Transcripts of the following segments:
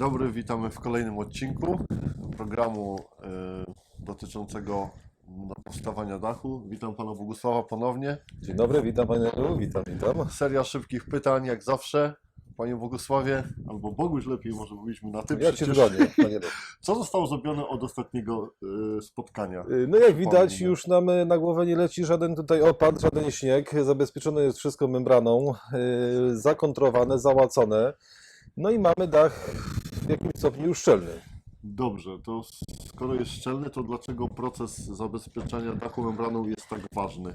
Dzień dobry, witamy w kolejnym odcinku programu e, dotyczącego no, powstawania dachu. Witam pana Bogusława ponownie. Dzień dobry, witam Panie witam, witam. Seria szybkich pytań, jak zawsze. Panie Bogusławie, albo Boguś lepiej, może mówiliśmy na tym Jak się przecież. Panie? Co zostało zrobione od ostatniego e, spotkania? Y, No jak widać, już nam y, na głowę nie leci żaden tutaj opad, żaden śnieg. Zabezpieczone jest wszystko membraną, y, zakontrowane, załacone. No i mamy dach w jakimś stopniu już szczelny. Dobrze, to skoro jest szczelny, to dlaczego proces zabezpieczania dachu membraną jest tak ważny?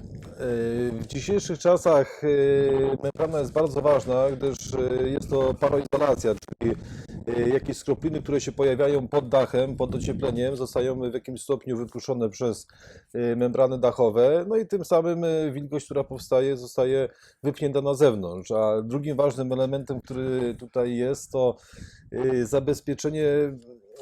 W dzisiejszych czasach y, membrana jest bardzo ważna, gdyż y, jest to paroizolacja, czyli jakieś skropliny, które się pojawiają pod dachem, pod ociepleniem, zostają w jakimś stopniu wypuszczone przez y, membrany dachowe, no i tym samym y, wilgoć, która powstaje, zostaje wypchnięta na zewnątrz. A drugim ważnym elementem, który tutaj jest, to y, zabezpieczenie,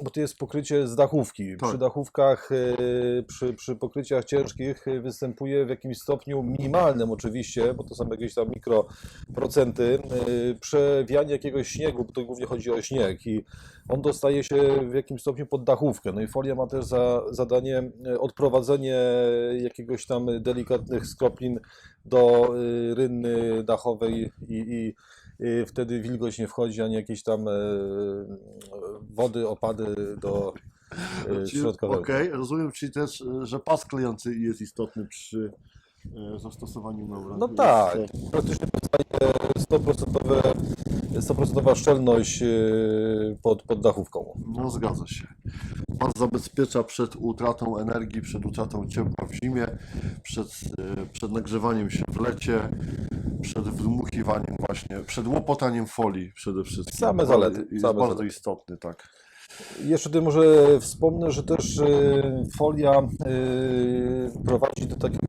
bo to jest pokrycie z dachówki. Tak. Przy dachówkach, y, przy, przy pokryciach ciężkich y, występuje w jakimś stopniu minimalnym oczywiście, bo to są jakieś tam mikroprocenty, y, przewianie jakiegoś śniegu, bo to głównie chodzi o śnieg i on dostaje się w jakimś stopniu pod dachówkę. No i folia ma też za zadanie odprowadzenie jakiegoś tam delikatnych skroplin do rynny dachowej i, i wtedy wilgoć nie wchodzi, ani jakieś tam y, wody, opady do y, Czyli- środka wełny. Okej, rozumiem, czyli też, e, że pas klejący jest istotny przy e, zastosowaniu membrany. No tak, e, praktycznie powstaje 100%, 100% szczelność y, pod, pod dachówką. No zgadza się. Pas zabezpiecza przed utratą energii, przed utratą ciepła w zimie, przed, e, przed nagrzewaniem się w lecie, przed wdmuchiwaniem właśnie, przed łopotaniem folii przede wszystkim. Same zalety, Jest same bardzo zalety. istotny, tak. Jeszcze tutaj może wspomnę, że też y, folia y, prowadzi do takiego,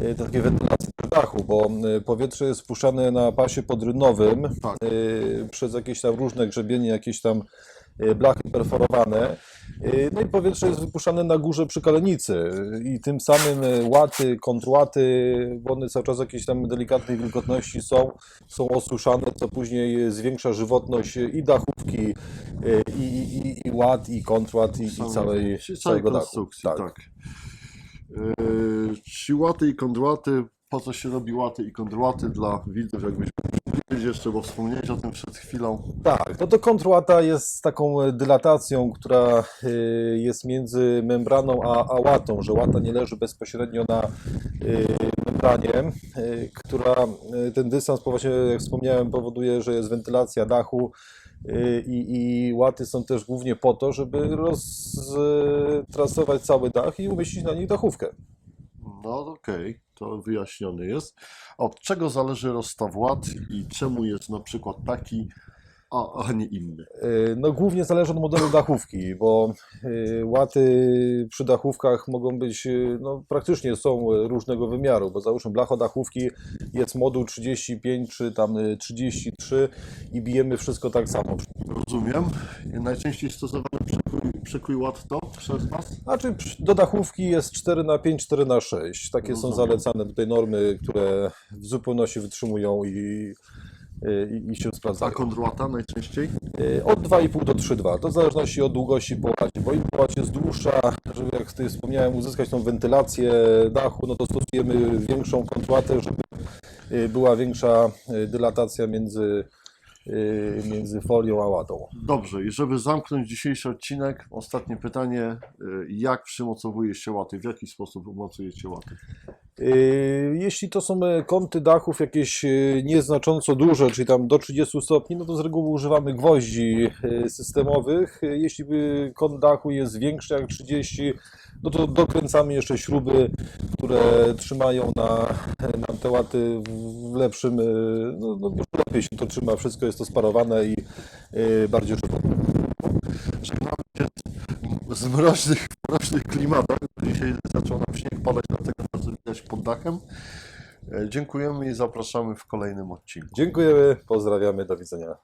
y, do takiej wentylacji dachu, bo y, powietrze jest wpuszczane na pasie podrynowym Tak. y, przez jakieś tam różne grzebienie, jakieś tam y, blachy perforowane. Y, No i powietrze jest wypuszczane na górze przy kalenicy i tym samym y, łaty, kontrłaty, bo one cały czas jakieś tam delikatnej wilgotności są, są osuszane, co później zwiększa żywotność i dachówki, y, i, i, i, łat, i kontrłat, i, i całej, całego dachu. konstrukcji, tak. Yy, Ci łaty i kondłaty, po co się robi łaty i kondłaty dla widzów, mógł jeszcze, bo wspomniałeś o tym przed chwilą. Tak, no to kontrłata jest taką e, dylatacją, która y, jest między membraną a, a łatą, że łata nie leży bezpośrednio na y, membranie, która ten dystans, właśnie jak wspomniałem, powoduje, że jest wentylacja dachu i, i łaty są też głównie po to, żeby roztrasować cały dach i umieścić na nich dachówkę. No okej, to wyjaśniony jest. Od czego zależy rozstaw łat i czemu jest na przykład taki, a, a nie inny? Y, No głównie zależy od modelu dachówki, bo y, łaty przy dachówkach mogą być, y, no praktycznie są różnego wymiaru, bo załóżmy blachodachówki jest moduł 35 czy tam y, 33 i bijemy wszystko tak samo. Rozumiem. Najczęściej stosowany przekrój, przekrój łat to przez Was? Znaczy do dachówki jest 4 na 5 4 na 6 Takie są Rozumiem. zalecane tutaj normy, które w zupełności wytrzymują i, i, i się A sprawdzają. kondłata najczęściej? Y, Od 2,5 do 3,2. To w zależności od długości połaci. Bo im połać jest dłuższa, żeby jak tutaj wspomniałem, uzyskać tą wentylację dachu, no to stosujemy większą kątłatę, żeby y, była większa y, dylatacja między, między folią a łatą. Dobrze, i żeby zamknąć dzisiejszy odcinek, ostatnie pytanie. y, Jak przymocowuje się łaty? W jaki sposób umocujecie łaty? Y, Jeśli to są e, kąty dachów jakieś e, nieznacząco duże, czyli tam do 30 stopni, no to z reguły używamy gwoździ e, systemowych. Jeśli kąt dachu jest większy jak 30, no to dokręcamy jeszcze śruby, które trzymają na, nam te łaty w- lepszym, no, no lepiej się to trzyma, wszystko jest to sparowane i bardziej żywotne. Żegnamy się z klimatach. Dzisiaj zaczął nam śnieg padać, dlatego widać pod dachem. E, Dziękujemy i zapraszamy w kolejnym odcinku. Dziękujemy, pozdrawiamy, do widzenia.